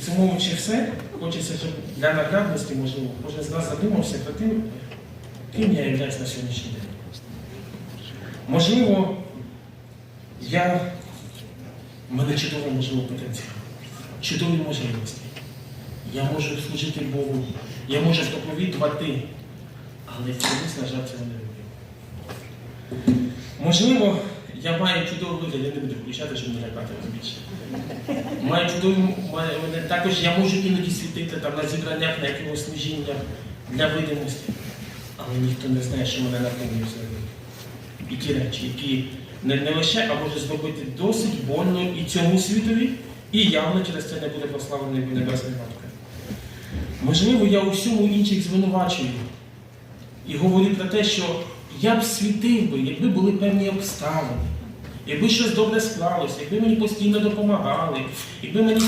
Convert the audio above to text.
Підсумовуючи все, хочеться, щоб для наглядності, можливо, кожен з нас задумався про тим, ким я являюсь на сьогоднішній день. Можливо, я в мене чудовий можливо потенціал, чудові можливості. Я можу служити Богу, я можу проповідувати, але чомусь, на жаль, цього не роблю. Можливо, я маю чудовий вигляд, я не буду включати, щоб не лякати вас більше. Маю чудові, маю, також я можу іноді світити там на зібраннях, на якомусь служіннях для видимості. Але ніхто не знає, що мене наповнює всередині. І ті речі, які не, не лише, а може зробити досить больно і цьому світові, і явно через це не буде прославлений Небесний Батько. Можливо, я у всьому інших звинувачую і говорю про те, що я б світив би, якби були певні обставини, якби щось добре склалося, якби мені постійно допомагали, якби мені